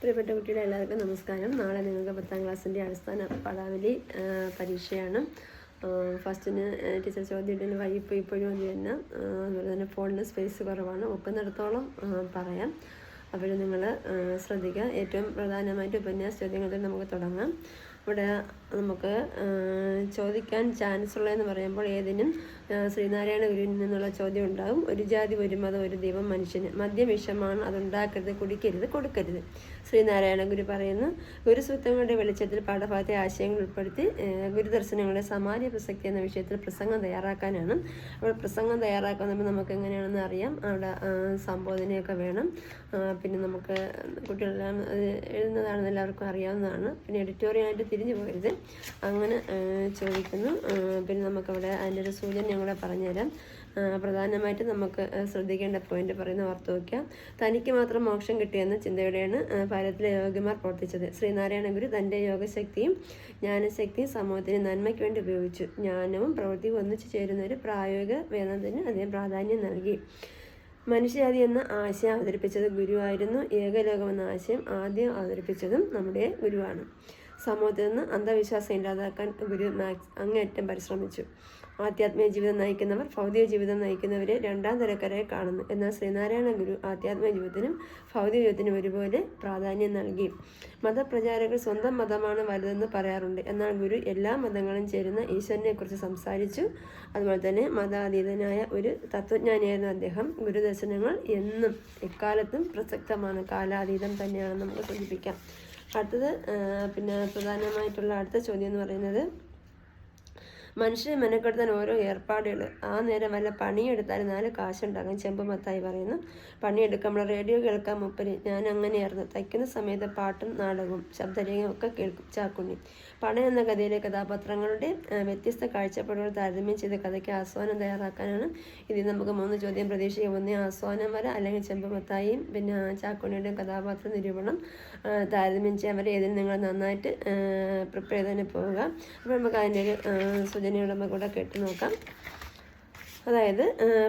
പ്രിയപ്പെട്ട കുട്ടികളെ എല്ലാവർക്കും നമസ്കാരം. നാളെ നിങ്ങൾക്ക് പത്താം ക്ലാസ്സിന്റെ അടിസ്ഥാന പദാവലി പരീക്ഷയാണ്. ഫസ്റ്റിന് ടീച്ചർ ചോദ്യത്തിന് വൈപ്പ് ഇപ്പോഴും അത് തന്നെ. അതുപോലെ തന്നെ ഫോണിന് സ്പേസ് കുറവാണ്. ഒക്കുന്നിടത്തോളം പറയാം. അപ്പോൾ നിങ്ങൾ ശ്രദ്ധിക്കുക. ഏറ്റവും പ്രധാനമായിട്ട് ഉപന്യാസ ചോദ്യങ്ങളിൽ നമുക്ക് തുടങ്ങാം. ഇവിടെ നമുക്ക് ചോദിക്കാൻ ചാൻസ് ഉള്ളതെന്ന് പറയുമ്പോൾ ഏതിനും ശ്രീനാരായണ ഗുരുവിൽ നിന്നുള്ള ചോദ്യം ഉണ്ടാകും. ഒരു ജാതി ഒരു മതം ഒരു ദൈവം മനുഷ്യന്. മദ്യം വിഷമാണ് അതുണ്ടാക്കരുത് കുടിക്കരുത് കൊടുക്കരുത്. ശ്രീനാരായണ ഗുരു പറയുന്നു ഗുരുസൂത്രങ്ങളുടെ വെളിച്ചത്തിൽ പാഠഭാഗത്തെ ആശയങ്ങൾ ഉൾപ്പെടുത്തി ഗുരുദർശനങ്ങളെ ഗുരുദർശനങ്ങളുടെ സമാധി പ്രസക്തി എന്ന വിഷയത്തിൽ പ്രസംഗം തയ്യാറാക്കാനാണ്. അപ്പോൾ പ്രസംഗം തയ്യാറാക്കുമ്പോൾ നമുക്ക് എങ്ങനെയാണെന്ന് അറിയാം. അവിടെ സംബോധനയൊക്കെ വേണം. പിന്നെ നമുക്ക് കുട്ടികളെല്ലാം എഴുതുന്നതാണെന്ന് എല്ലാവർക്കും അറിയാവുന്നതാണ്. പിന്നെ എഡിറ്റോറിയലായിട്ട് തിരിഞ്ഞു പോകരുത്. അങ്ങനെ ചോദിക്കുന്നു. പിന്നെ നമുക്കവിടെ അതിന്റെ ഒരു സൂചന കൂടെ പറഞ്ഞുതരാം. പ്രധാനമായിട്ടും നമുക്ക് ശ്രദ്ധിക്കേണ്ട പോയിന്റ് പറയുന്ന ഓർത്ത് വയ്ക്കാം തനിക്ക് മാത്രം മോക്ഷം കിട്ടിയെന്ന ചിന്തയോടെയാണ് ഭാരതത്തിലെ യോഗമാർ പ്രവർത്തിച്ചത്. ശ്രീനാരായണ ഗുരു തന്റെ യോഗശക്തിയും ജ്ഞാനശക്തിയും സമൂഹത്തിന് നന്മയ്ക്ക് വേണ്ടി ഉപയോഗിച്ചു. ജ്ഞാനവും പ്രവൃത്തിയും ഒന്നിച്ചു ചേരുന്ന ഒരു പ്രായോഗിക വേദനത്തിന് അദ്ദേഹം പ്രാധാന്യം നൽകി. മനുഷ്യജാതി എന്ന ആശയം അവതരിപ്പിച്ചത് ഗുരുവായിരുന്നു. ഏകലോകമെന്ന ആശയം ആദ്യം അവതരിപ്പിച്ചതും നമ്മുടെ ഗുരുവാണ്. സമൂഹത്തിൽ നിന്ന് അന്ധവിശ്വാസം ഇല്ലാതാക്കാൻ ഗുരു മാക്സ് അങ്ങേയറ്റം പരിശ്രമിച്ചു. ആധ്യാത്മിക ജീവിതം നയിക്കുന്നവർ ഭൗതിക ജീവിതം നയിക്കുന്നവരെ രണ്ടാം തരക്കാരെ കാണുന്നു. എന്നാൽ ശ്രീനാരായണ ഗുരു ആധ്യാത്മിക ജീവിതത്തിനും ഭൗതിക ജീവിതത്തിനും ഒരുപോലെ പ്രാധാന്യം നൽകി. മതപ്രചാരകർ സ്വന്തം മതമാണ് വലുതെന്ന് പറയാറുണ്ട്. എന്നാൽ ഗുരു എല്ലാ മതങ്ങളും ചേരുന്ന ഈശ്വരനെക്കുറിച്ച് സംസാരിച്ചു. അതുപോലെ തന്നെ മതാതീതനായ ഒരു തത്വജ്ഞാനിയായിരുന്നു അദ്ദേഹം. ഗുരുദർശനങ്ങൾ എന്നും എക്കാലത്തും പ്രസക്തമാണ്. കാലാതീതം തന്നെയാണെന്ന് നമുക്ക് സൂചിപ്പിക്കാം. അടുത്തത് പിന്നെ പ്രധാനമായിട്ടുള്ള അടുത്ത ചോദ്യം എന്ന് പറയുന്നത് മനുഷ്യനെ മെനക്കെടുത്താൻ ഓരോ ഏർപ്പാടുകൾ. ആ നേരം വല്ല പണിയെടുത്താൽ നാല് കാശുണ്ടാകും ചെമ്പുമത്തായി പറയുന്നു. പണിയെടുക്കാൻ നമ്മൾ റേഡിയോ കേൾക്കാൻ മുപ്പര് ഞാൻ അങ്ങനെയായിരുന്നു. തയ്ക്കുന്ന സമയത്ത് പാട്ടും നാടകവും ശബ്ദരേഖയും ഒക്കെ കേൾക്കും ചാക്കുണ്ണി. പണ എന്ന കഥയിലെ കഥാപാത്രങ്ങളുടെ വ്യത്യസ്ത കാഴ്ചപ്പാടുകൾ താരതമ്യം ചെയ്ത് കഥയ്ക്ക് ആസ്വാനം തയ്യാറാക്കാനാണ് ഇതിൽ നമുക്ക് മൂന്ന് ചോദ്യം പ്രതീക്ഷിക്കുക ഒന്ന് ആസ്വാദനം വര അല്ലെങ്കിൽ ചെമ്പുമത്തായും പിന്നെ ചാക്കുണ്ണിയുടെയും കഥാപാത്ര നിരൂപണം. താരതമ്യം ചെയ്യാൻ വരെ ഏതിനും നിങ്ങൾ നന്നായിട്ട് പ്രിപ്പയർ തന്നെ പോവുക. അപ്പോൾ നമുക്ക് അതിന്റെ ഒരു സൂചനകൾ നമുക്ക് കൂടെ കേട്ട് നോക്കാം. അതായത്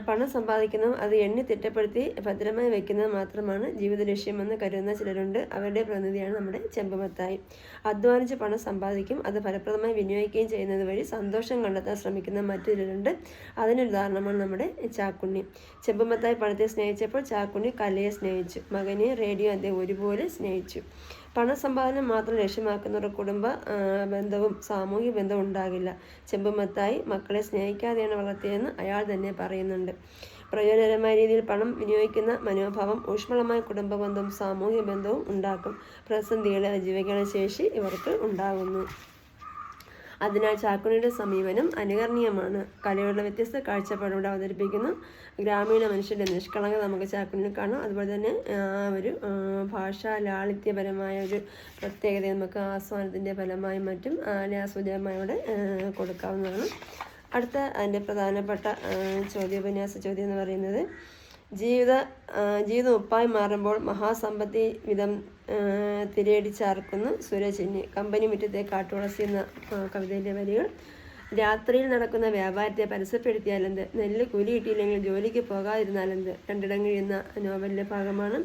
പണം സമ്പാദിക്കുന്നതും അത് എണ്ണി തിട്ടപ്പെടുത്തി ഭദ്രമായി വെക്കുന്നത് മാത്രമാണ് ജീവിത ലക്ഷ്യമെന്ന് കരുതുന്ന ചിലരുണ്ട്. അവരുടെ പ്രതിനിധിയാണ് നമ്മുടെ ചെമ്പുമത്തായി. അധ്വാനിച്ച് പണം സമ്പാദിക്കും അത് ഫലപ്രദമായി വിനിയോഗിക്കുകയും ചെയ്യുന്നത് വഴി സന്തോഷം കണ്ടെത്താൻ ശ്രമിക്കുന്ന മറ്റു ചിലരുണ്ട് അതിനൊരു ഉദാഹരണമാണ് നമ്മുടെ ചാക്കുണ്ണി. ചെമ്പുമത്തായി പണത്തെ സ്നേഹിച്ചപ്പോൾ ചാക്കുണ്ണി കലയെ സ്നേഹിച്ചു. മകനെ റേഡിയോ അദ്ദേഹം ഒരുപോലെ സ്നേഹിച്ചു. പണസമ്പാദനം മാത്രം ലക്ഷ്യമാക്കുന്ന ഒരു കുടുംബ ബന്ധവും സാമൂഹിക ബന്ധവും ഉണ്ടാകില്ല. ചെമ്പുമത്തായി മക്കളെ സ്നേഹിക്കാതെയാണ് വളർത്തിയതെന്ന് അയാൾ തന്നെ പറയുന്നുണ്ട്. പ്രയോജനകരമായ രീതിയിൽ പണം വിനിയോഗിക്കുന്ന മനോഭാവം ഊഷ്മളമായ കുടുംബ ബന്ധവും സാമൂഹിക ബന്ധവും ഉണ്ടാക്കും. പ്രതിസന്ധികളെ അതിജീവിക്കാനുള്ള ശേഷി ഇവർക്ക് ഉണ്ടാകുന്നു. അതിനാൽ ചാക്കുണിയുടെ സമീപനം അനുകരണീയമാണ്. കലയുടെ വ്യത്യസ്ത കാഴ്ചപ്പാടുകൂടെ അവതരിപ്പിക്കുന്നു ഗ്രാമീണ മനുഷ്യരുടെ നിഷ്കളങ്കത നമുക്ക് ചാക്കുണിയിൽ കാണാം. അതുപോലെ തന്നെ ആ ഒരു ഭാഷാ ലാളിത്യപരമായ ഒരു പ്രത്യേകത നമുക്ക് ആസ്വാദനത്തിന്റെ ഫലമായും മറ്റും ആലാസൂചകമായി ഇവിടെ കൊടുക്കാവുന്നതാണ്. അടുത്ത അതിന്റെ പ്രധാനപ്പെട്ട ചോദ്യോപന്യാസ ചോദ്യം എന്ന് പറയുന്നത് ജീവിത ജീവിതം ഉപ്പായി മാറുമ്പോൾ മഹാസമ്പത്തി വിധം തിരയടിച്ചാർക്കുന്നു സുരചിന്നി കമ്പനി മുറ്റത്തെ കാട്ടുളസി എന്ന കവിതയിലെ വരികൾ. രാത്രിയിൽ നടക്കുന്ന വ്യാപാരത്തെ പരസ്യപ്പെടുത്തിയാലെന്ത് നെല്ല് കൂലി കിട്ടിയില്ലെങ്കിൽ ജോലിക്ക് പോകാതിരുന്നാലെന്ത് രണ്ടിടം കഴിയുന്ന നോവലിലെ ഭാഗമാണ്.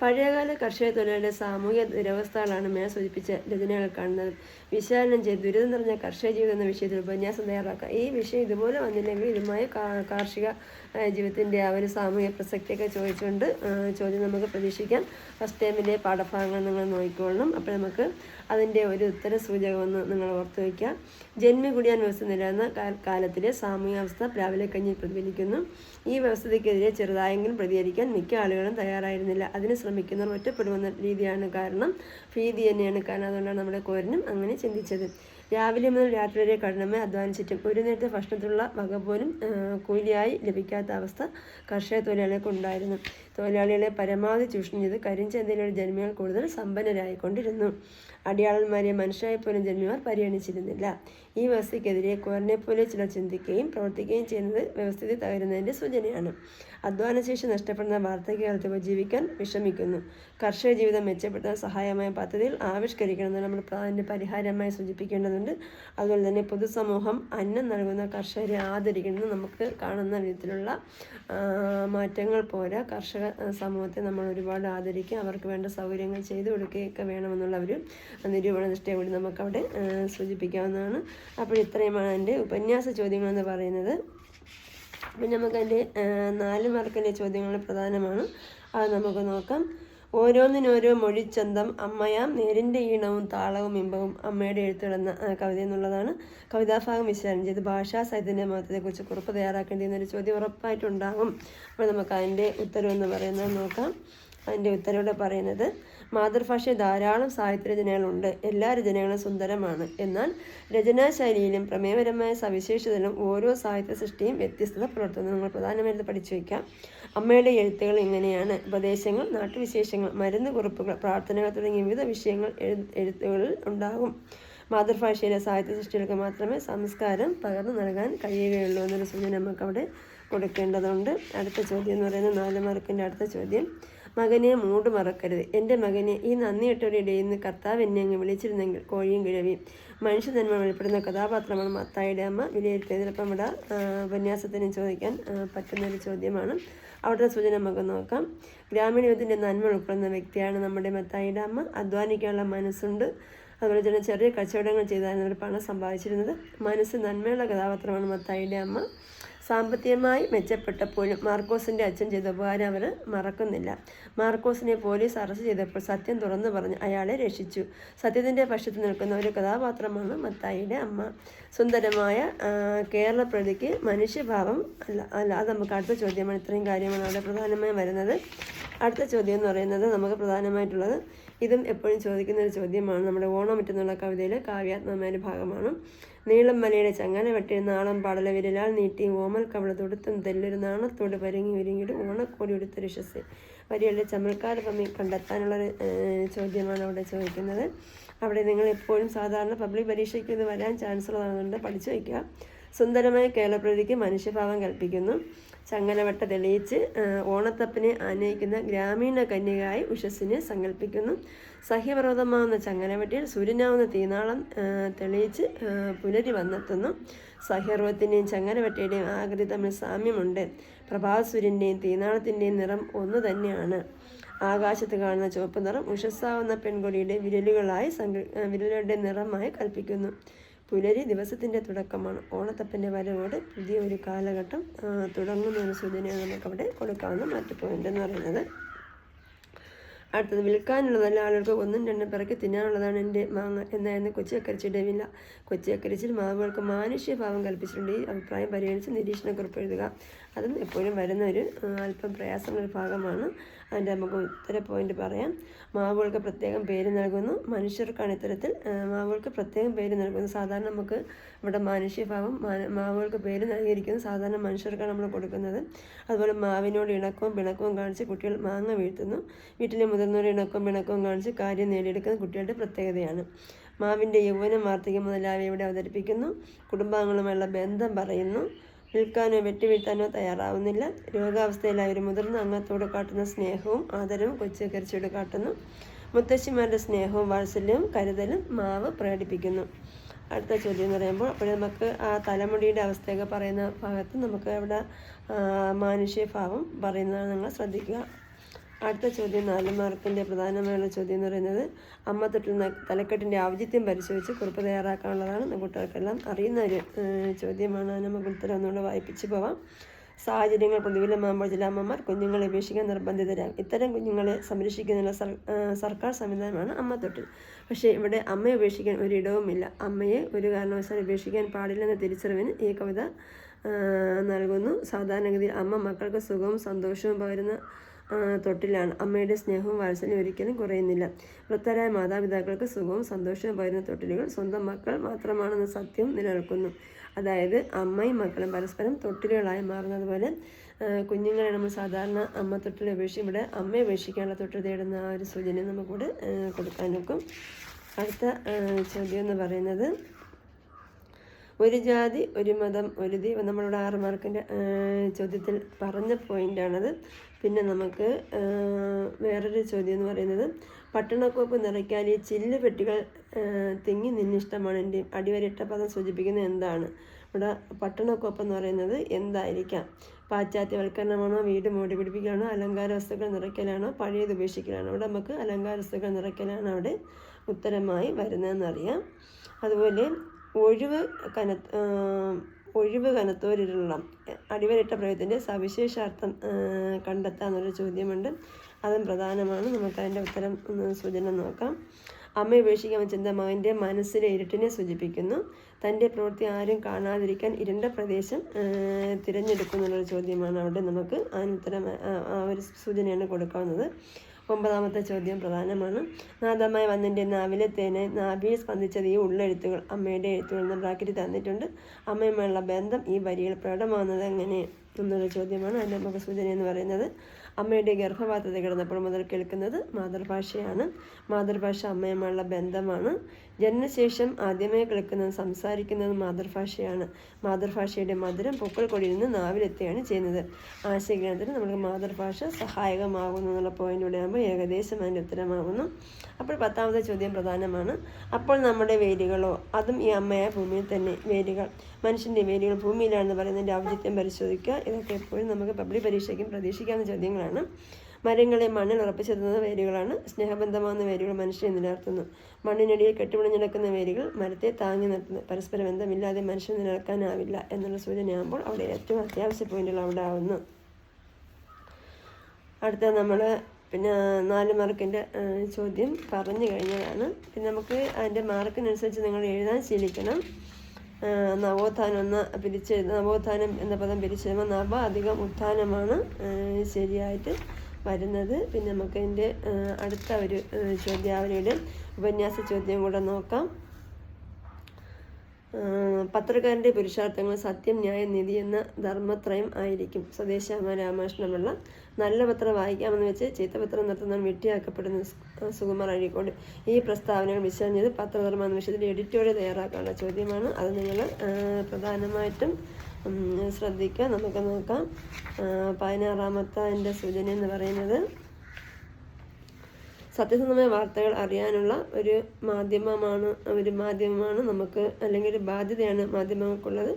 പഴയകാല കർഷക തൊഴിലാളിയുടെ സാമൂഹിക ദുരവസ്ഥകളാണ് മേൽ സൂചിപ്പിച്ച രചനകൾ കാണുന്നത്. വിശാലനം ചെയ്ത് ദുരിതം നിറഞ്ഞ കർഷക ജീവിതം എന്ന വിഷയത്തിൽ ഉപന്യാസം തയ്യാറാക്കുക. ഈ വിഷയം ഇതുപോലെ വന്നില്ലെങ്കിൽ ഇതുമായി കാർഷിക ജീവിതത്തിന്റെ ആ ഒരു സാമൂഹ്യ പ്രസക്തിയൊക്കെ ചോദിച്ചുകൊണ്ട് ചോദ്യം നമുക്ക് പ്രതീക്ഷിക്കാം. ഫസ്റ്റ് ടൈമിലെ പാഠഭാഗങ്ങൾ നിങ്ങൾ നോക്കിക്കൊള്ളണം. അപ്പോൾ നമുക്ക് അതിന്റെ ഒരു ഉത്തര സൂചകമെന്ന് നിങ്ങൾ ഓർത്തു വയ്ക്കുക. ജന്മി കുടിയാൻ വ്യവസ്ഥ നിലനിന്ന കാലത്തിലെ സാമൂഹ്യാവസ്ഥ പ്രാബല്യക്കഞ്ഞിൽ പ്രതിഫലിക്കുന്നു. ഈ വ്യവസ്ഥയ്ക്കെതിരെ ചെറുതായെങ്കിലും പ്രതികരിക്കാൻ മിക്ക ആളുകളും തയ്യാറായിരുന്നില്ല. അതിന് ശ്രമിക്കുന്നവർ ഒറ്റപ്പെടുമെന്ന രീതിയാണ് കാരണം. ഭീതി തന്നെയാണ് കാരണം. അതുകൊണ്ടാണ് നമ്മുടെ കോരനും അങ്ങനെ ചിന്തിച്ചത്. രാവിലെ മുതൽ രാത്രി വരെ കഠിനമായി അധ്വാനിച്ചിട്ടും ഒരു നേരത്തെ ഭക്ഷണത്തിനുള്ള വക പോലും കൂലിയായി ലഭിക്കാത്ത അവസ്ഥ കർഷക തൊഴിലാളികൾക്ക് ഉണ്ടായിരുന്നു. തൊഴിലാളികളെ പരമാവധി ചൂഷണം ചെയ്ത് കരിഞ്ചന്തയിലുള്ള ജന്മികൾ കൂടുതൽ സമ്പന്നരായിക്കൊണ്ടിരുന്നു. അടിയാളന്മാരെ മനുഷ്യരായി പോലും ജന്മിമാർ പരിഗണിച്ചിരുന്നില്ല. ഈ വ്യവസ്ഥയ്ക്കെതിരെ കോരനെ പോലെ ചിലർ ചിന്തിക്കുകയും പ്രവർത്തിക്കുകയും ചെയ്യുന്നത് വ്യവസ്ഥിതി തകരുന്നതിന്റെ സൂചനയാണ്. അധ്വാനശേഷി നഷ്ടപ്പെടുന്ന വാർദ്ധക്യകാലത്ത് ഉപജീവിക്കാൻ വിഷമിക്കുന്നു. കർഷക ജീവിതം മെച്ചപ്പെടുത്താൻ സഹായമായ പദ്ധതിയിൽ ആവിഷ്കരിക്കണമെന്ന് നമ്മൾ അതിന്റെ പരിഹാരമായി സൂചിപ്പിക്കേണ്ടതുണ്ട്. അതുപോലെ തന്നെ പൊതുസമൂഹം അന്നം നൽകുന്ന കർഷകരെ ആദരിക്കുന്നത് നമുക്ക് കാണുന്ന വിധത്തിലുള്ള മാറ്റങ്ങൾ പോരാ കർഷക സമൂഹത്തെ നമ്മൾ ഒരുപാട് ആദരിക്കുക അവർക്ക് വേണ്ട സൗകര്യങ്ങൾ ചെയ്തു കൊടുക്കുകയൊക്കെ വേണമെന്നുള്ള ഒരു നിരൂപണ ദൃഷ്ടിയെ കൂടി നമുക്കവിടെ സൂചിപ്പിക്കാവുന്നതാണ്. അപ്പോൾ ഇത്രയുമാണ് എന്റെ ഉപന്യാസ ചോദ്യങ്ങളെന്ന് പറയുന്നത്. അപ്പം നമുക്ക് അതിന്റെ നാല് മാർക്കിന്റെ ചോദ്യങ്ങൾ പ്രധാനമാണ്. അത് നമുക്ക് നോക്കാം. ഓരോന്നിനോരോ മൊഴിച്ചന്തം അമ്മയാം നേരിന്റെ ഈണവും താളവും ഇമ്പവും അമ്മയുടെ എഴുത്തുകളെന്ന കവിത എന്നുള്ളതാണ്. കവിതാഭാഗം വിശകലനം ചെയ്ത് ഭാഷാ സാഹിത്യത്തിന്റെ മഹത്വത്തെക്കുറിച്ച് കുറിപ്പ് തയ്യാറാക്കേണ്ടി എന്നൊരു ചോദ്യം ഉറപ്പായിട്ടുണ്ടാകും. അപ്പോൾ നമുക്ക് അതിന്റെ ഉത്തരവെന്ന് പറയുന്നത് നോക്കാം. അതിന്റെ ഉത്തരവിടെ പറയുന്നത് മാതൃഭാഷയിൽ ധാരാളം സാഹിത്യ രചനകളുണ്ട്. എല്ലാ രചനകളും സുന്ദരമാണ്. എന്നാൽ രചനാശൈലിയിലും പ്രമേയപരമായ സവിശേഷതയിലും ഓരോ സാഹിത്യ സൃഷ്ടിയും വ്യത്യസ്തത പുലർത്തുന്നു. നിങ്ങൾ പ്രധാനമായിട്ട് പഠിച്ചു വയ്ക്കാം. അമ്മയുടെ എഴുത്തുകൾ ഇങ്ങനെയാണ്. ഉപദേശങ്ങൾ നാട്ടുവിശേഷങ്ങൾ മരുന്ന് കുറിപ്പുകൾ പ്രാർത്ഥനകൾ തുടങ്ങിയ വിവിധ വിഷയങ്ങൾ എഴുത്തുകളിൽ ഉണ്ടാകും. മാതൃഭാഷയിലെ സാഹിത്യ സൃഷ്ടികൾക്ക് മാത്രമേ സംസ്കാരം പകർന്നു നൽകാൻ കഴിയുകയുള്ളൂ എന്നൊരു സൂചന നമുക്ക് അവിടെ കൊടുക്കേണ്ടതുണ്ട്. അടുത്ത ചോദ്യം എന്ന് പറയുന്നത് നാല് മാർക്കിന്റെ അടുത്ത ചോദ്യം. മകനെ മൂട് മറക്കരുത്. എന്റെ മകനെ ഈ നന്ദിയിട്ടവരുടെ ഇടയിൽ നിന്ന് കർത്താവ് എന്നെ അങ്ങ് വിളിച്ചിരുന്നെങ്കിൽ കോഴിയും കിഴവിയും. മനുഷ്യ ജന്മ വെളിപ്പെടുന്ന കഥാപാത്രമാണ് മത്തായിയുടെ അമ്മ. വിലയിരുത്തിയത് ചിലപ്പം ഇവിടെ ഉപന്യാസത്തിന് ചോദിക്കാൻ പറ്റുന്ന ഒരു ചോദ്യമാണ്. അവിടുത്തെ സൂചന നമുക്ക് നോക്കാം. ഗ്രാമീണ യുവത്തിന്റെ നന്മ ഉൾപ്പെടുന്ന വ്യക്തിയാണ് നമ്മുടെ മത്തായിയുടെ അമ്മ. അധ്വാനിക്കാനുള്ള മനസ്സുണ്ട്. അതുപോലെ തന്നെ ചെറിയ കച്ചവടങ്ങൾ ചെയ്താണ് അവർ പണം സമ്പാദിച്ചിരുന്നത്. മനസ്സ് നന്മയുള്ള കഥാപാത്രമാണ് മത്തായിയുടെ അമ്മ. സാമ്പത്തികമായി മെച്ചപ്പെട്ടപ്പോഴും മാർക്കോസിന്റെ അച്ഛൻ ചെയ്ത ഉപകാരം അവർ മറക്കുന്നില്ല. മാർക്കോസിനെ പോലീസ് അറസ്റ്റ് ചെയ്തപ്പോൾ സത്യം തുറന്നു പറഞ്ഞ് അയാളെ രക്ഷിച്ചു. സത്യത്തിന്റെ പക്ഷത്ത് നിൽക്കുന്ന ഒരു കഥാപാത്രമാണ് മത്തായിയുടെ അമ്മ. സുന്ദരമായ കേരള പ്രതിക്ക് മനുഷ്യഭാവം അല്ല അല്ല അത് നമുക്ക് അടുത്ത ചോദ്യമാണ്. ഇത്രയും കാര്യമാണ് അവിടെ പ്രധാനമായും വരുന്നത്. അടുത്ത ചോദ്യം എന്ന് പറയുന്നത് നമുക്ക് പ്രധാനമായിട്ടുള്ളത് ഇതും എപ്പോഴും ചോദിക്കുന്ന ഒരു ചോദ്യമാണ്. നമ്മുടെ ഓണം കവിതയിൽ കവിതയിലെ കാവ്യാത്മകമായ ഭാഗമാണ്. നീളം മലയുടെ ചങ്ങല വെട്ടി നാളം പാടല വിരലാൽ നീട്ടി ഓമൽ കവള തൊടുത്തും തെല്ലൊരു നാണത്തോട് പരുങ്ങി ഒരുങ്ങിയിട്ട് ഓണക്കോടി എടുത്ത ഋഷസ് വരികളുടെ ചമൽക്കാര ഭംഗി കണ്ടെത്താനുള്ള ചോദ്യമാണ് അവിടെ ചോദിക്കുന്നത്. അവിടെ നിങ്ങൾ എപ്പോഴും സാധാരണ പബ്ലിക് പരീക്ഷയ്ക്ക് ഇത് വരാൻ ചാൻസ് ഉള്ളതാണെന്നുണ്ട്. പഠിച്ചു വയ്ക്കുക. സുന്ദരമായ കേരളപ്രതിക്ക് മനുഷ്യഭാവം കൽപ്പിക്കുന്നു. ചങ്ങലവട്ട തെളിയിച്ച് ഓണത്തപ്പിനെ ആനയിക്കുന്ന ഗ്രാമീണ കന്യകയായി ഉഷസ്സിനെ സങ്കല്പിക്കുന്നു. സഹ്യപർവതമാവുന്ന ചങ്ങലവട്ടിയിൽ സൂര്യനാവുന്ന തീനാളം തെളിയിച്ച് പുലരി വന്നെത്തുന്നു. സഹ്യപർവത്തിന്റെയും ചങ്ങലവട്ടയുടെയും ആകൃതി തമ്മിൽ സാമ്യമുണ്ട്. പ്രഭാസൂര്യന്റെയും തീനാളത്തിന്റെയും നിറം ഒന്നു തന്നെയാണ്. ആകാശത്ത് കാണുന്ന ചുവപ്പ് നിറം ഉഷസ്സാവുന്ന പെൺകൊടിയുടെ വിരലുകളായി സങ്ക വിരലുകളുടെ നിറമായി കൽപ്പിക്കുന്നു. പുലരി ദിവസത്തിന്റെ തുടക്കമാണ്. ഓണത്തപ്പന്റെ വരവോടെ പുതിയ ഒരു കാലഘട്ടം തുടങ്ങുന്ന ഒരു സൂചനയാണ് നമുക്കവിടെ കൊടുക്കാവുന്ന മറ്റു പോയിന്റ് എന്ന് പറയുന്നത്. അടുത്തത് വിൽക്കാനുള്ളതല്ല ആളുകൾക്ക് ഒന്നും രണ്ടും പിറക്കി തിന്നാനുള്ളതാണ് എന്റെ മാങ്ങ. എന്നായിരുന്നു കൊച്ചി അക്കരിച്ചിയുടെ വില കൊച്ചി അക്കരിച്ചിൽ മാവുകൾക്ക് മാനുഷ്യഭാവം കൽപ്പിച്ചിട്ടുണ്ട്. ഈ അഭിപ്രായം പരിഗണിച്ച് നിരീക്ഷണക്കുറിപ്പ് എഴുതുക. അതും എപ്പോഴും വരുന്ന ഒരു അല്പം പ്രയാസമുള്ള ഒരു ഭാഗമാണ്. അതിന്റെ നമുക്ക് ഉത്തര പോയിന്റ് പറയാം. മാവുകൾക്ക് പ്രത്യേകം പേര് നൽകുന്നു. മനുഷ്യർക്കാണ് ഇത്തരത്തിൽ മാവുകൾക്ക് പ്രത്യേകം പേര് നൽകുന്നു. സാധാരണ നമുക്ക് ഇവിടെ മാനുഷ്യഭാവം മാവുകൾക്ക് പേര് നൽകിയിരിക്കുന്നത് സാധാരണ മനുഷ്യർക്കാണ് നമ്മൾ കൊടുക്കുന്നത്. അതുപോലെ മാവിനോട് ഇണക്കവും പിണക്കവും കാണിച്ച് കുട്ടികൾ മാങ്ങ വീഴ്ത്തുന്നു. വീട്ടിലെ മുതിർന്നവരുടെ ഇണക്കവും പിണക്കവും കാണിച്ച് കാര്യം നേടിയെടുക്കുന്ന കുട്ടികളുടെ പ്രത്യേകതയാണ്. മാവിന്റെ യൗവനം വാർത്തകം മുതലായവ ഇവിടെ അവതരിപ്പിക്കുന്നു. കുടുംബാംഗങ്ങളുമായുള്ള ബന്ധം പറയുന്നു. വിൽക്കാനോ വെട്ടിവീഴ്ത്താനോ തയ്യാറാവുന്നില്ല. രോഗാവസ്ഥയിലായ ഒരു മുതിർന്ന അംഗത്തോട് കാട്ടുന്ന സ്നേഹവും ആദരവും കൊച്ചുകരിച്ചോട് കാട്ടുന്നു. മുത്തശ്ശിമാരുടെ സ്നേഹവും വാത്സല്യവും കരുതലും മാവ് പ്രകടിപ്പിക്കുന്നു. അടുത്ത ചോദ്യം എന്ന് പറയുമ്പോൾ അപ്പോൾ നമുക്ക് ആ തലമുടിയുടെ അവസ്ഥയൊക്കെ പറയുന്ന ഭാഗത്ത് നമുക്ക് അവിടെ മാനുഷ്യഭാവം പറയുന്നതാണ്. നിങ്ങൾ ശ്രദ്ധിക്കുക. അടുത്ത ചോദ്യം നാല് മാർക്കിന്റെ പ്രധാനമായുള്ള ചോദ്യം എന്ന് പറയുന്നത് അമ്മ തൊട്ടുന്ന തലക്കെട്ടിന്റെ ഔചിത്യം പരിശോധിച്ച് കുറിപ്പ് തയ്യാറാക്കാനുള്ളതാണ്. കുട്ടികൾക്കെല്ലാം അറിയുന്ന ഒരു ചോദ്യമാണ്. നമുക്ക് ഉത്തരം ഒന്നുകൂടെ വായിപ്പിച്ച് പോവാം. സാഹചര്യങ്ങൾ പ്രതികൂലമാകുമ്പോൾ ചില അമ്മമാർ കുഞ്ഞുങ്ങളെ ഉപേക്ഷിക്കാൻ നിർബന്ധിതരാകും. ഇത്തരം കുഞ്ഞുങ്ങളെ സംരക്ഷിക്കുന്നതിനുള്ള സർ സർക്കാർ സംവിധാനമാണ് അമ്മ തൊട്ടിൽ പക്ഷേ ഇവിടെ അമ്മയെ ഉപേക്ഷിക്കാൻ ഒരിടവുമില്ല അമ്മയെ ഒരു കാരണവശാലും ഉപേക്ഷിക്കാൻ പാടില്ലെന്ന തിരിച്ചറിവിന് ഈ കവിത നൽകുന്നു. സാധാരണഗതിയിൽ അമ്മ മക്കൾക്ക് സുഖവും സന്തോഷവും പകരുന്ന തൊട്ടിലാണ്. അമ്മയുടെ സ്നേഹവും വാത്സല്യം ഒരിക്കലും കുറയുന്നില്ല. വൃത്തരായ മാതാപിതാക്കൾക്ക് സുഖവും സന്തോഷവും പകരുന്ന തൊട്ടിലുകൾ സ്വന്തം മക്കൾ മാത്രമാണെന്ന സത്യവും നിലനിൽക്കുന്നു. അതായത് അമ്മയും മക്കളും പരസ്പരം തൊട്ടിലുകളായി മാറുന്നതുപോലെ കുഞ്ഞുങ്ങളെ നമ്മൾ സാധാരണ അമ്മ തൊട്ടിലെ ഉപേക്ഷിച്ച് ഇവിടെ അമ്മയെ ഉപേക്ഷിക്കാനുള്ള തൊട്ടിൽ തേടുന്ന ആ ഒരു സൂചന നമുക്കിവിടെ കൊടുക്കാനൊക്കും അടുത്ത ചോദ്യം എന്ന് പറയുന്നത് ഒരു ജാതി ഒരു മതം ഒരു ദൈവം നമ്മളുടെ ആറ് മാർക്കിന്റെ ചോദ്യത്തിൽ പറഞ്ഞ പോയിന്റാണത് പിന്നെ നമുക്ക് വേറൊരു ചോദ്യം എന്ന് പറയുന്നത് പട്ടണക്കോപ്പ് നിറയ്ക്കാൻ ഈ ചില്ല് പെട്ടികൾ തിങ്ങി നിന്നിഷ്ടമാണ്. എന്റെ അടിവരയിട്ട പദം സൂചിപ്പിക്കുന്നത് എന്താണ്? ഇവിടെ പട്ടണക്കോപ്പ് എന്ന് പറയുന്നത് എന്തായിരിക്കാം? പാശ്ചാത്യവൽക്കരണമാണോ വീട് മൂടി പിടിപ്പിക്കലാണോ അലങ്കാര വസ്തുക്കൾ നിറയ്ക്കലാണോ പഴയത് ഉപേക്ഷിക്കലാണോ? ഇവിടെ നമുക്ക് അലങ്കാര വസ്തുക്കൾ നിറയ്ക്കലാണ് അവിടെ ഉത്തരമായി വരുന്നതെന്നറിയാം. അതുപോലെ ഒഴിവ് കന ഒഴിവ് കനത്തോരിരുളം അടിവരിട്ട പ്രയോഗത്തിന്റെ സവിശേഷാർത്ഥം കണ്ടെത്താമെന്നൊരു ചോദ്യമുണ്ട്. അതും പ്രധാനമാണ്. നമുക്ക് അതിന്റെ ഉത്തരം സൂചന നോക്കാം. അമ്മ ഉപേക്ഷിക്കാൻ ചിന്ത മകന്റെ മനസ്സിലെ ഇരുട്ടിനെ സൂചിപ്പിക്കുന്നു. തന്റെ പ്രവൃത്തി ആരും കാണാതിരിക്കാൻ ഇരുണ്ട പ്രദേശം തിരഞ്ഞെടുക്കുന്നുള്ളൊരു ചോദ്യമാണ് അവിടെ നമുക്ക് അതിന് ഉത്തരം ആ, ആ ഒരു സൂചനയാണ് കൊടുക്കാവുന്നത്. ഒമ്പതാമത്തെ ചോദ്യം പ്രധാനമാണ്. നാദമായി വന്നിന്റെ നാവിലെ തേനെ നാവിയിൽ സ്പന്ദിച്ചത് ഈ ഉള്ളെഴുത്തുകൾ അമ്മയുടെ എഴുത്തുകൾ എന്ന ബ്രാക്കറ്റ് തന്നിട്ടുണ്ട്. അമ്മയുമായുള്ള ബന്ധം ഈ വരിയിൽ പ്രകടമാകുന്നത് എങ്ങനെ എന്നൊരു ചോദ്യമാണ് അതിന്റെ മുഖസൂചന സൂചന എന്ന് പറയുന്നത്. അമ്മയുടെ ഗർഭപാത്രത്തിൽ കിടന്നപ്പോൾ മുതൽ കേൾക്കുന്നത് മാതൃഭാഷയാണ്. മാതൃഭാഷ അമ്മയുമായുള്ള ബന്ധമാണ്. ജനനശേഷം ആദ്യമായി കേൾക്കുന്നത് സംസാരിക്കുന്നത് മാതൃഭാഷയാണ്. മാതൃഭാഷയുടെ മധുരം പൊക്കൾ കൊടിയിൽ നിന്ന് നാവിലെത്തുകയാണ് ചെയ്യുന്നത്. ആശയഗ്രഹത്തിന് നമുക്ക് മാതൃഭാഷ സഹായകമാകുന്നു എന്നുള്ള പോയിന്റിലൂടെ ആകുമ്പോൾ ഏകദേശം അതിന്റെ ഉത്തരമാകുന്നു. അപ്പോൾ പത്താമത്തെ ചോദ്യം പ്രധാനമാണ്. അപ്പോൾ നമ്മുടെ വേരുകളോ? അതും ഈ അമ്മയായ ഭൂമിയിൽ തന്നെ വേരുകൾ. മനുഷ്യന്റെ വേരുകൾ ഭൂമിയിലാണെന്ന് പറയുന്നതിന്റെ ഔചിത്യം പരിശോധിക്കുക. ഇതൊക്കെ എപ്പോഴും നമുക്ക് പബ്ലിക് പരീക്ഷയ്ക്കും പ്രതീക്ഷിക്കാവുന്ന ചോദ്യങ്ങളാണ്. മരങ്ങളെ മണ്ണിൽ ഉറപ്പിച്ചെത്തുന്ന വേരുകളാണ്. സ്നേഹബന്ധമാകുന്ന വേരുകൾ മനുഷ്യനെ നിലനിർത്തുന്നു. മണ്ണിനടിയിൽ കെട്ടുപിടിഞ്ഞ് നടക്കുന്ന വേരുകൾ മരത്തെ താങ്ങി നിർത്തുന്നു പരസ്പര ബന്ധമില്ലാതെ മനുഷ്യൻ നിലനിൽക്കാനാവില്ല എന്നുള്ള സൂചനയാകുമ്പോൾ അവിടെ ഏറ്റവും അത്യാവശ്യ പോയിന്റുകൾ അവിടെ ആവുന്നു. അടുത്ത നമ്മൾ പിന്നെ നാല് മാർക്കിന്റെ ചോദ്യം പറഞ്ഞു കഴിഞ്ഞതാണ്. പിന്നെ നമുക്ക് അതിന്റെ മാർക്കിനനുസരിച്ച് നിങ്ങൾ എഴുതാൻ ശീലിക്കണം. നവോത്ഥാനം എന്ന പിരിച്ചെഴുത നവോത്ഥാനം എന്ന പദം പിരിച്ചെഴുതുമ്പോൾ നവ അധികം ഉത്ഥാനമാണ് ശരിയായിട്ട് വരുന്നത്. പിന്നെ നമുക്ക് അതിന്റെ അടുത്ത ഒരു ചോദ്യാവലിയുടെ ഉപന്യാസ ചോദ്യം കൂടെ നോക്കാം. പത്രക്കാരന്റെ പുരുഷാർത്ഥങ്ങൾ സത്യം ന്യായം നീതി എന്ന ധർമ്മത്രയം ആയിരിക്കും. സ്വദേശാമ രാമകൃഷ്ണപിള്ള നല്ല പത്രം വായിക്കാമെന്ന് വെച്ച് ചീത്തപത്രം നിർത്തുന്നവൻ വെട്ടിയാക്കപ്പെടുന്ന സുകുമാർ അഴീക്കോട് ഈ പ്രസ്താവനകൾ വിശകലനം പത്രനിർമ്മാണ എന്ന എഡിറ്റോറിയൽ തയ്യാറാക്കാനുള്ള ചോദ്യമാണ്. അത് നിങ്ങൾ പ്രധാനമായിട്ടും ശ്രദ്ധിക്കുക. നമുക്ക് നോക്കാം. പതിനാറാമത്തെ എന്റെ സൂചന എന്ന് പറയുന്നത് സത്യസന്ധമായ വാർത്തകൾ അറിയാനുള്ള ഒരു മാധ്യമമാണ് ഒരു മാധ്യമമാണ് നമുക്ക് അല്ലെങ്കിൽ ഒരു ബാധ്യതയാണ് മാധ്യമങ്ങൾക്കുള്ളത്.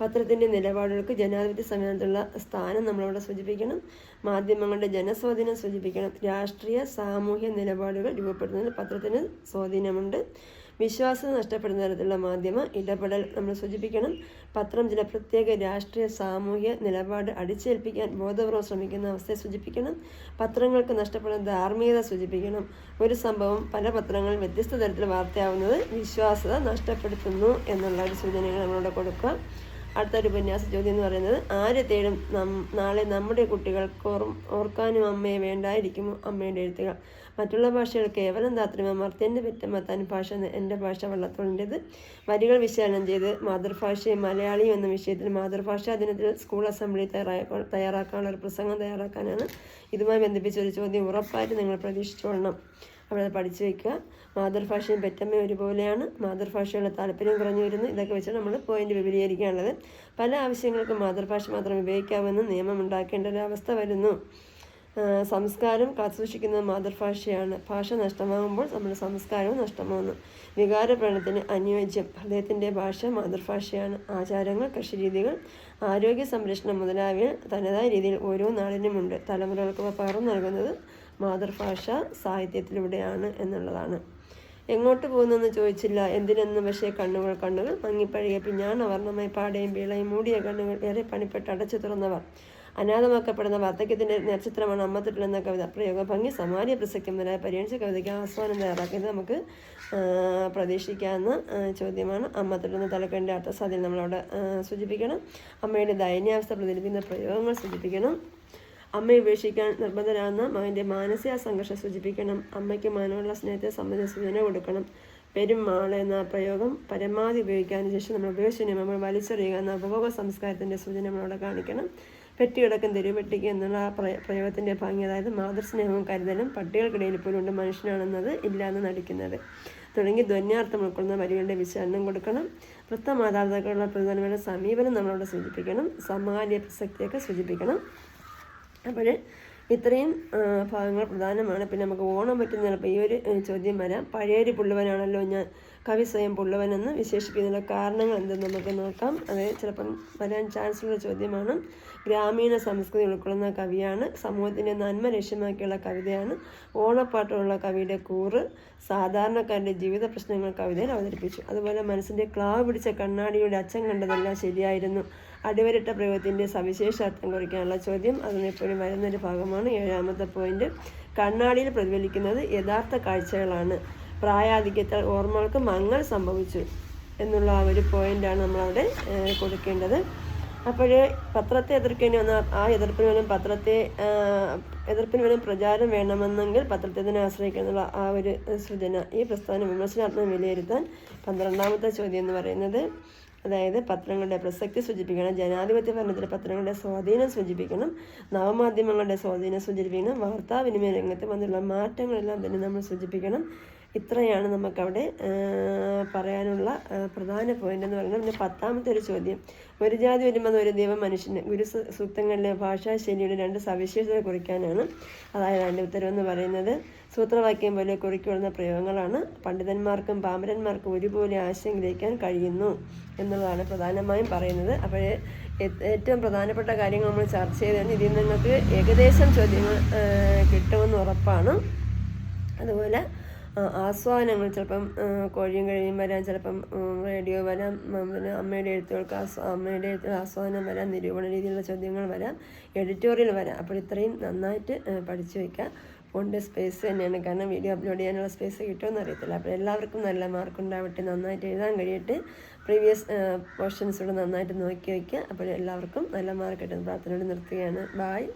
പത്രത്തിന്റെ നിലപാടുകൾക്ക് ജനാധിപത്യ സംവിധാനത്തിലുള്ള സ്ഥാനം നമ്മളവിടെ സൂചിപ്പിക്കണം. മാധ്യമങ്ങളുടെ ജനസ്വാധീനം സൂചിപ്പിക്കണം. രാഷ്ട്രീയ സാമൂഹ്യ നിലപാടുകൾ രൂപപ്പെടുന്നതിൽ പത്രത്തിന് സ്വാധീനമുണ്ട്. വിശ്വാസ്യത നഷ്ടപ്പെടുന്ന തരത്തിലുള്ള മാധ്യമ ഇടപെടൽ നമ്മൾ സൂചിപ്പിക്കണം. പത്രം ചില പ്രത്യേക രാഷ്ട്രീയ സാമൂഹ്യ നിലപാട് അടിച്ചേൽപ്പിക്കാൻ ബോധപൂർവം ശ്രമിക്കുന്ന അവസ്ഥയെ സൂചിപ്പിക്കണം. പത്രങ്ങൾക്ക് നഷ്ടപ്പെടുന്ന ധാർമ്മികത സൂചിപ്പിക്കണം. ഒരു സംഭവം പല പത്രങ്ങളിൽ വ്യത്യസ്ത തരത്തിൽ വാർത്തയാവുന്നത് വിശ്വാസ്യത നഷ്ടപ്പെടുത്തുന്നു എന്നുള്ള ഒരു സൂചനകൾ നമ്മളിവിടെ കൊടുക്കുക. അടുത്തൊരു ഉപന്യാസ ചോദ്യം എന്ന് പറയുന്നത് ആരെ തേടും നാളെ നമ്മുടെ കുട്ടികൾക്ക് ഓർ ഓർക്കാനും അമ്മയെ വേണ്ടായിരിക്കുമോ? അമ്മയുടെ എഴുത്തുകൾ. മറ്റുള്ള ഭാഷകൾ കേവലം താത്രിമം മർത്യന്റെ പെറ്റമ്മ ഭാഷ എന്റെ ഭാഷ വള്ളത്തോളിന്റെത്. വരികൾ വിശകലനം ചെയ്ത് മാതൃഭാഷയും മലയാളിയും എന്ന വിഷയത്തിൽ മാതൃഭാഷാ ദിനത്തിൽ സ്കൂൾ അസംബ്ലി തയ്യാറാക്കാൻ തയ്യാറാക്കാനുള്ള ഒരു പ്രസംഗം തയ്യാറാക്കാനാണ് ഇതുമായി ബന്ധിപ്പിച്ച ഒരു ചോദ്യം ഉറപ്പായിട്ട് നിങ്ങൾ പ്രതീക്ഷിച്ചോളണം. അവിടെ പഠിച്ചു വയ്ക്കുക. മാതൃഭാഷയും പെറ്റമ്മയും ഒരുപോലെയാണ്. മാതൃഭാഷയുള്ള താല്പര്യം കുറഞ്ഞു വരുന്നു ഇതൊക്കെ വെച്ച് നമ്മൾ പോയിന്റ് വിപുലീകരിക്കാനുള്ളത്. പല ആവശ്യങ്ങൾക്കും മാതൃഭാഷ മാത്രം ഉപയോഗിക്കാമെന്ന് നിയമം ഉണ്ടാക്കേണ്ട ഒരു അവസ്ഥ വരുന്നു. സംസ്കാരം കാത്തുസൂക്ഷിക്കുന്നത് മാതൃഭാഷയാണ്. ഭാഷ നഷ്ടമാകുമ്പോൾ നമ്മുടെ സംസ്കാരവും നഷ്ടമാകുന്നു. വികാരപ്രണത്തിന് അനുയോജ്യം. ഹൃദയത്തിന്റെ ഭാഷ മാതൃഭാഷയാണ്. ആചാരങ്ങൾ കൃഷിരീതികൾ ആരോഗ്യ സംരക്ഷണം മുതലായവയിൽ തനതായ രീതിയിൽ ഓരോ നാടിനുമുണ്ട്. തലമുറകൾക്ക് പകർന്നു നൽകുന്നത് മാതൃഭാഷ സാഹിത്യത്തിലൂടെയാണ് എന്നുള്ളതാണ്. എങ്ങോട്ട് പോകുന്നെന്ന് ചോദിച്ചില്ല. എന്തിനെന്ന് പക്ഷേ കണ്ണുകൾ കണ്ണുകൾ മങ്ങിപ്പഴകിയ പിഞ്ഞാണ വർണമായി പാടയും വീളയും മൂടിയ കണ്ണുകൾ ഏറെ പണിപ്പെട്ട് അടച്ചു തുറന്നവർ. അനാഥമാക്കപ്പെടുന്ന വാർദ്ധക്യത്തിന്റെ നക്ഷത്രമാണ് അമ്മത്തിട്ടുള്ള എന്ന കവിത. പ്രയോഗഭംഗി സമാരിയ പ്രസക്തി മുതലായ പരിഗണിച്ച കവിതയ്ക്ക് ആസ്വാദനം തയ്യാറാക്കിയത് നമുക്ക് പ്രതീക്ഷിക്കാവുന്ന ചോദ്യമാണ് അമ്മത്തൊട്ടിൽ എന്ന തലക്കന്റെ അർത്ഥസാധ്യത നമ്മളവിടെ സൂചിപ്പിക്കണം. അമ്മയുടെ ദയനീയാവസ്ഥ പ്രതിഫലിപ്പിക്കുന്ന പ്രയോഗങ്ങൾ സൂചിപ്പിക്കണം. അമ്മയെ ഉപേക്ഷിക്കാൻ നിർബന്ധരാകുന്ന മകന്റെ മാനസിക സംഘർഷം സൂചിപ്പിക്കണം. അമ്മയ്ക്ക് മകനോടുള്ള സ്നേഹത്തെ സംബന്ധിച്ച സൂചന കൊടുക്കണം. പെരുമാൾ എന്ന പ്രയോഗം പരമാവധി ഉപയോഗിക്കാതിന് ശേഷം നമ്മൾ ഉപയോഗിച്ചു നമ്മൾ വലിച്ചെറിയുക എന്ന ഉപഭോഗ സംസ്കാരത്തിന്റെ സൂചന നമ്മളവിടെ കാണിക്കണം. പെട്ടികിടക്കും തെരുവെട്ടിക്ക് എന്നുള്ള ആ പ്രയ പ്രയോഗത്തിന്റെ ഭംഗി അതായത് മാതൃസ്നേഹവും കരുതലും പട്ടികൾക്കിടയിൽ പോലും ഉണ്ട്. മനുഷ്യനാണെന്നത് ഇല്ലാന്ന് നടിക്കുന്നത്. തുടങ്ങി ധ്വന്യാർത്ഥം ഉൾക്കൊള്ളുന്ന വരികളുടെ വിശകലനം കൊടുക്കണം. വൃത്തമാതാപിതാക്കളുള്ള പ്രതിനിധികളുടെ സമീപനം നമ്മളവിടെ സൂചിപ്പിക്കണം. സമാലിയ പ്രസക്തിയൊക്കെ സൂചിപ്പിക്കണം. അപ്പോൾ ഇത്രയും ഭാഗങ്ങൾ പ്രധാനമാണ്. പിന്നെ നമുക്ക് ഓണം പറ്റുന്ന ചിലപ്പോൾ ഈ ഒരു ചോദ്യം വരാം. പഴയൊരു പുള്ളുവനാണല്ലോ ഞാൻ കവി സ്വയം പുള്ളവനെന്ന് വിശേഷിപ്പിക്കുന്നതിനുള്ള കാരണങ്ങൾ എന്തെന്ന് നമുക്ക് നോക്കാം. അത് ചിലപ്പം വരാൻ ചാൻസ് ഉള്ള ചോദ്യമാണ്. ഗ്രാമീണ സംസ്കൃതി ഉൾക്കൊള്ളുന്ന കവിയാണ്. സമൂഹത്തിന്റെ നന്മ ലക്ഷ്യമാക്കിയുള്ള കവിതയാണ്. ഓണപ്പാട്ടുള്ള കവിയുടെ കൂറ് സാധാരണക്കാരുടെ ജീവിത പ്രശ്നങ്ങൾ കവിതയിൽ അവതരിപ്പിച്ചു. അതുപോലെ മനസ്സിന്റെ ക്ലാവ് പിടിച്ച കണ്ണാടിയുടെ അച്ഛൻ കണ്ടതെല്ലാം ശരിയായിരുന്നു. അടിവരട്ട പ്രയോഗത്തിന്റെ സവിശേഷ അർത്ഥം കുറിക്കാനുള്ള ചോദ്യം. അതിന് എപ്പോഴും വരുന്നൊരു ഭാഗമാണ് ഏഴാമത്തെ പോയിന്റ് കണ്ണാടിയിൽ പ്രതിഫലിക്കുന്നത് യഥാർത്ഥ കാഴ്ചകളാണ്. പ്രായാധിക്യത്താൽ ഓർമ്മകൾക്ക് മങ്ങൽ സംഭവിച്ചു എന്നുള്ള ആ ഒരു പോയിന്റാണ് നമ്മളവിടെ കൊടുക്കേണ്ടത്. അപ്പോഴേ പത്രത്തെ എതിർക്കേണ്ടി വന്ന ആ എതിർപ്പിന് വേണം പത്രത്തെ എതിർപ്പിന് വേണം പ്രചാരം വേണമെന്നെങ്കിൽ പത്രത്തെ തന്നെ ആശ്രയിക്കാനുള്ള ആ ഒരു സൂചന ഈ പ്രസ്ഥാനം വിമർശനാത്മകം വിലയിരുത്താൻ പന്ത്രണ്ടാമത്തെ ചോദ്യം എന്ന് പറയുന്നത്. അതായത് പത്രങ്ങളുടെ പ്രസക്തി സൂചിപ്പിക്കണം ജനാധിപത്യ ഭരണത്തിലെ പത്രങ്ങളുടെ സ്വാധീനം സൂചിപ്പിക്കണം നവമാധ്യമങ്ങളുടെ സ്വാധീനം സൂചിപ്പിക്കണം വാർത്താവിനിമയ രംഗത്ത് വന്നുള്ള മാറ്റങ്ങളെല്ലാം തന്നെ നമ്മൾ സൂചിപ്പിക്കണം. ഇത്രയാണ് നമുക്കവിടെ പറയാനുള്ള പ്രധാന പോയിന്റ് എന്ന് പറയുന്നത്. പിന്നെ പത്താമത്തെ ഒരു ചോദ്യം. ഒരു ജാതി വരുമ്പോൾ ഒരു ദൈവം മനുഷ്യന് ഗുരു സൂക്തങ്ങളിലെ ഭാഷാശൈലിയുടെ രണ്ട് സവിശേഷത കുറിക്കാനാണ് അതായത് അതിന്റെ ഉത്തരവെന്ന് പറയുന്നത്. സൂത്രവാക്യം പോലെ കുറിക്കൊള്ളുന്ന പ്രയോഗങ്ങളാണ്. പണ്ഡിതന്മാർക്കും പാമരന്മാർക്കും ഒരുപോലെ ആശയം ഗ്രഹിക്കാൻ കഴിയുന്നു എന്നുള്ളതാണ് പ്രധാനമായും പറയുന്നത്. അപ്പോൾ ഏറ്റവും പ്രധാനപ്പെട്ട കാര്യങ്ങൾ നമ്മൾ ചർച്ച ചെയ്തതാണ് ഇതിൽ നിങ്ങൾക്ക് ഏകദേശം ചോദ്യങ്ങൾ കിട്ടുമെന്ന് ഉറപ്പാണ്. അതുപോലെ ആസ്വാദനങ്ങൾ ചിലപ്പം കോഴിയും കഴിയും വരാം ചിലപ്പം റേഡിയോ വരാം അമ്മയുടെ എഴുത്തുകൾക്ക് ആസ്വാ അമ്മയുടെ എഴുത്തുകൾ ആസ്വാദനം വരാം നിരൂപണ രീതിയിലുള്ള ചോദ്യങ്ങൾ വരാം എഡിറ്റോറിയൽ വരാം. അപ്പോൾ ഇത്രയും നന്നായിട്ട് പഠിച്ചു വയ്ക്കുക ഫോണിന്റെ സ്പേസ് തന്നെയാണ്. കാരണം വീഡിയോ അപ്ലോഡ് ചെയ്യാനുള്ള സ്പേസ് കിട്ടുമെന്ന് അറിയത്തില്ല. അപ്പോൾ എല്ലാവർക്കും നല്ല മാർക്ക് ഉണ്ടാവട്ടെ നന്നായിട്ട് എഴുതാൻ കഴിയട്ടെ. പ്രീവിയസ് പോർഷൻസ് കൂടെ നന്നായിട്ട് നോക്കി വയ്ക്കുക. അപ്പോൾ എല്ലാവർക്കും നല്ല മാർക്ക് കിട്ടുന്ന പ്രാർത്ഥനയോട് നിർത്തുകയാണ്. ബായ്